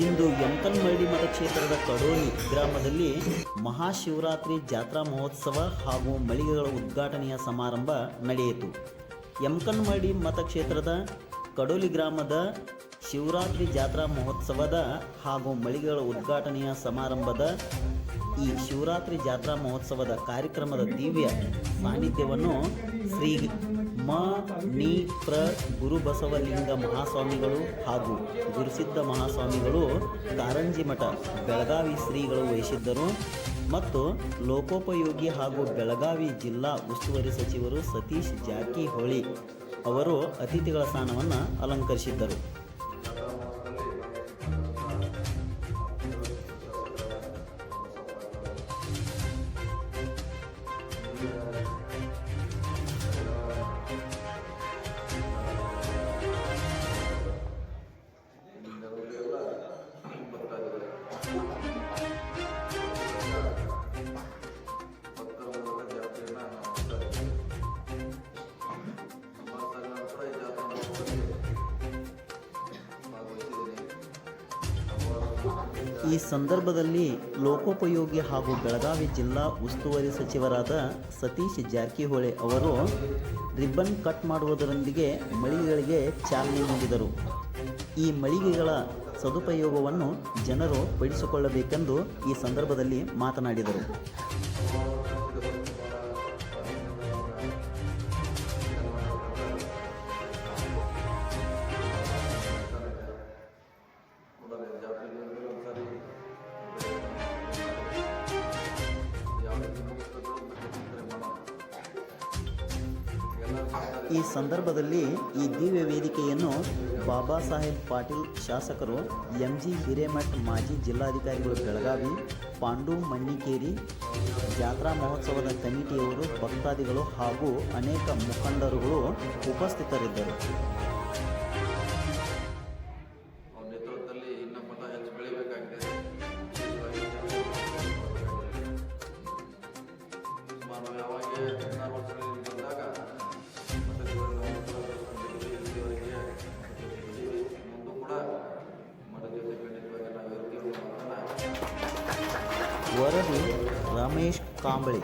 ಇಂದು ಯಮಕನ್ಮಳ್ಳಿ ಮತಕ್ಷೇತ್ರದ ಕಡೋಲಿ ಗ್ರಾಮದಲ್ಲಿ ಮಹಾಶಿವರಾತ್ರಿ ಜಾತ್ರಾ ಮಹೋತ್ಸವ ಹಾಗೂ ಮಳಿಗೆಗಳ ಉದ್ಘಾಟನೆಯ ಸಮಾರಂಭ ನಡೆಯಿತು. ಯಮಕನ್ಮಳ್ಳಿ ಮತಕ್ಷೇತ್ರದ ಕಡೋಲಿ ಗ್ರಾಮದ ಶಿವರಾತ್ರಿ ಜಾತ್ರಾ ಮಹೋತ್ಸವದ ಹಾಗೂ ಮಳಿಗೆಗಳ ಉದ್ಘಾಟನೆಯ ಸಮಾರಂಭದ ಈ ಶಿವರಾತ್ರಿ ಜಾತ್ರಾ ಮಹೋತ್ಸವದ ಕಾರ್ಯಕ್ರಮದ ದಿವ್ಯ ಸಾನ್ನಿಧ್ಯವನ್ನು ಶ್ರೀ ಮ ನಿ ಪ್ರ ಗುರುಬಸವಲಿಂಗ ಮಹಾಸ್ವಾಮಿಗಳು ಹಾಗೂ ಗುರುಸಿದ್ಧ ಮಹಾಸ್ವಾಮಿಗಳು ಕಾರಂಜಿ ಮಠ ಬೆಳಗಾವಿ ಶ್ರೀಗಳು ವಹಿಸಿದ್ದರು. ಮತ್ತು ಲೋಕೋಪಯೋಗಿ ಹಾಗೂ ಬೆಳಗಾವಿ ಜಿಲ್ಲಾ ಉಸ್ತುವಾರಿ ಸಚಿವರು ಸತೀಶ್ ಜಾಕಿಹೊಳಿ ಅವರು ಅತಿಥಿಗಳ ಸ್ಥಾನವನ್ನು ಅಲಂಕರಿಸಿದ್ದರು. ಈ ಸಂದರ್ಭದಲ್ಲಿ ಲೋಕೋಪಯೋಗಿ ಹಾಗೂ ಬೆಳಗಾವಿ ಜಿಲ್ಲಾ ಉಸ್ತುವಾರಿ ಸಚಿವರಾದ ಸತೀಶ್ ಜಾರಕಿಹೊಳಿ ಅವರು ರಿಬ್ಬನ್ ಕಟ್ ಮಾಡುವುದರೊಂದಿಗೆ ಮಳಿಗೆಗಳಿಗೆ ಚಾಲನೆ ನೀಡಿದರು. ಈ ಮಳಿಗೆಗಳ ಸದುಪಯೋಗವನ್ನು ಜನರು ಪಡಿಸಿಕೊಳ್ಳಬೇಕೆಂದು ಈ ಸಂದರ್ಭದಲ್ಲಿ ಮಾತನಾಡಿದರು. ಈ ಸಂದರ್ಭದಲ್ಲಿ ಈ ದಿವ್ಯ ವೇದಿಕೆಯನ್ನು ಬಾಬಾ ಸಾಹೇಬ್ ಪಾಟೀಲ್ ಶಾಸಕರು ಎಂ ಜಿ ಹಿರೇಮಠ್ ಮಾಜಿ ಜಿಲ್ಲಾಧಿಕಾರಿಗಳು ಬೆಳಗಾವಿ, ಪಾಂಡು ಮಣ್ಣಿಕೇರಿ ಜಾತ್ರಾ ಮಹೋತ್ಸವದ ಕಮಿಟಿಯವರು, ಭಕ್ತಾದಿಗಳು ಹಾಗೂ ಅನೇಕ ಮುಖಂಡರುಗಳು ಉಪಸ್ಥಿತರಿದ್ದರು. ವರದಿ ರಮೇಶ್ ಕಾಂಬಳಿ